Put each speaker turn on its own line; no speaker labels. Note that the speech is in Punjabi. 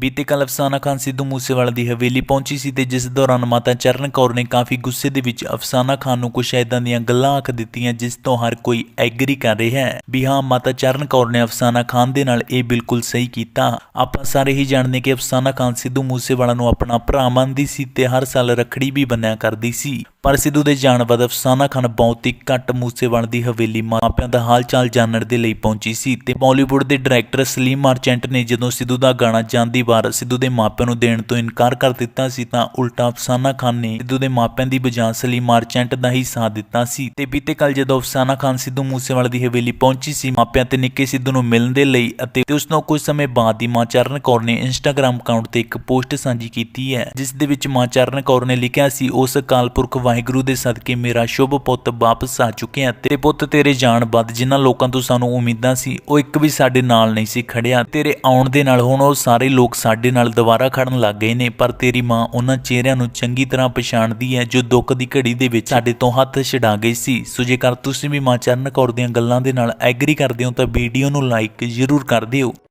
ਬੀਤੇ ਕੱਲ੍ਹ ਅਫਸਾਨਾ ਖਾਨ ਸਿੱਧੂ ਮੂਸੇਵਾਲਾ ਦੀ ਹਵੇਲੀ ਪਹੁੰਚੀ ਸੀ ਤੇ ਜਿਸ ਦੌਰਾਨ ਮਾਤਾ ਚਰਨ ਕੌਰ ਨੇ ਕਾਫੀ ਗੁੱਸੇ ਦੇ ਵਿੱਚ ਅਫਸਾਨਾ ਖਾਨ ਨੂੰ ਕੁਝ ਐਦਾਂ ਦੀਆਂ ਗੱਲਾਂ ਆਖ ਦਿੱਤੀਆਂ ਜਿਸ ਤੋਂ ਹਰ ਕੋਈ ਐਗਰੀ ਕਰ ਰਿਹਾ ਹੈ। ਵੀ ਹਾਂ, ਮਾਤਾ ਚਰਨ ਕੌਰ ਨੇ ਅਫਸਾਨਾ ਖਾਨ ਦੇ ਨਾਲ ਇਹ ਬਿਲਕੁਲ ਸਹੀ ਕੀਤਾ। ਆਪਾਂ ਸਾਰੇ ਹੀ ਜਾਣਦੇ ਕਿ ਅਫਸਾਨਾ ਖਾਨ ਸਿੱਧੂ ਮੂਸੇਵਾਲਾ ਨੂੰ ਆਪਣਾ ਭਰਾ ਮੰਨਦੀ ਸੀ ਤੇ ਹਰ ਸਾਲ ਰੱਖੜੀ ਵੀ ਬੰਨਿਆ ਕਰਦੀ ਸੀ। ਪਰ ਸਿੱਧੂ ਦੇ ਜਾਣ ਬਾਅਦ ਅਫਸਾਨਾ ਖਾਨ ਬਹੁਤ ਹੀ ਘੱਟ ਮੂਸੇਵਾਲਾ ਦੀ ਹਵੇਲੀ ਮਾਪਿਆਂ ਦਾ ਹਾਲ ਚਾਲ ਜਾਣਨ ਦੇ ਲਈ ਪਹੁੰਚੀ ਸੀ ਤੇ ਬਾਲੀਵੁੱਡ ਦੇ ਡਾਇਰੈਕਟਰ ਸਲੀਮ ਮਰਚੈਂਟ ਨੇ ਜਦੋਂ ਸਿੱਧੂ ਦਾ ਗਾਣਾ ਜਾਂਦੀ ਵਾਰ ਸਿੱਧੂ ਦੇ ਮਾਪਿਆਂ ਨੂੰ ਦੇਣ ਤੋਂ ਇਨਕਾਰ ਕਰ ਦਿੱਤਾ ਸੀ ਤਾਂ ਉਲਟਾ ਅਫਸਾਨਾ ਖਾਨ ਨੇ ਸਿੱਧੂ ਦੇ ਮਾਪਿਆਂ ਦੀ ਬਜਾਏ ਸਲੀਮ ਮਾਰਚੈਂਟ ਦਾ ਹੀ ਸਾਥ ਦਿੱਤਾ ਸੀ। ਤੇ ਬੀਤੇ ਕੱਲ ਜਦੋਂ ਅਫਸਾਨਾ ਖਾਨ ਸਿੱਧੂ ਮੂਸੇਵਾਲਾ ਦੀ ਹਵੇਲੀ ਪਹੁੰਚੀ ਸੀ, ਮਾਪਿਆਂ ਤੇ ਨਿੱਕੇ ਸਿੱਧੂ ਨੂੰ ਮਿਲਣ ਦੇ ਲਈ ਅਤੇ ਉਸ ਤੋਂ ਕੁਝ ਸਮੇਂ ਬਾਅਦ ਹੀ ਮਾਂ ਚਰਨ ਕੌਰ ਨੇ ਇੰਸਟਾਗ੍ਰam ਅਕਾਊਂਟ ਤੇ ਇੱਕ ਪੋਸਟ ਸਾਂਝੀ ਕੀਤੀ ਹੈ, ਜਿਸ ਦੇ ਵਿੱਚ ਮਾਂ ਚਰਨ ਕੌਰ ਨੇ ਲਿਖਿਆ ਸੀ, ਉਸ ਅਕਾਲ ਪੁਰਖ ਵਾਹਿਗੁਰੂ ਦੇ ਸਦਕੇ ਮੇਰਾ ਸ਼ੁਭ ਪੁੱਤ ਵਾਪਸ ਆ ਚੁੱਕਿਆ ਤੇ ਪੁੱਤ ਤੇਰੇ ਜਾਣ ਬਾਅਦ ਜਿਨ੍ਹਾਂ ਲੋਕਾਂ ਤੋਂ ਸਾਨੂੰ ਉਮੀਦਾਂ ਸੀ, ਉਹ ਇੱਕ ਵੀ ਸਾਡੇ ਨਾਲ ਨਹੀਂ ਸੀ ਖੜਿਆ ਤੇਰੇ ਆਉਣ ਦੇ ਨਾਲ ਹੁਣ ਉਹ ਸਾਰੇ ਲੋਕ ਸਾਡੇ ਨਾਲ ਦੁਬਾਰਾ ਖੜਨ ਲੱਗ ਗਏ ਨੇ, ਪਰ ਤੇਰੀ ਮਾਂ ਉਹਨਾਂ ਚਿਹਰਿਆਂ ਨੂੰ ਚੰਗੀ ਤਰ੍ਹਾਂ ਪਛਾਣਦੀ ਹੈ ਜੋ ਦੁੱਖ ਦੀ ਘੜੀ ਦੇ ਵਿੱਚ ਸਾਡੇ ਤੋਂ ਹੱਥ ਛਡਾ ਗਏ ਸੀ। ਸੋ ਜੇਕਰ ਤੁਸੀਂ ਵੀ ਮਾਂ ਚਰਨ ਕੌਰ ਦੀਆਂ ਗੱਲਾਂ ਦੇ ਨਾਲ ਐਗਰੀ ਕਰਦੇ ਹੋ ਤਾਂ ਵੀਡੀਓ ਨੂੰ ਲਾਈਕ ਜ਼ਰੂਰ ਕਰ ਦਿਓ।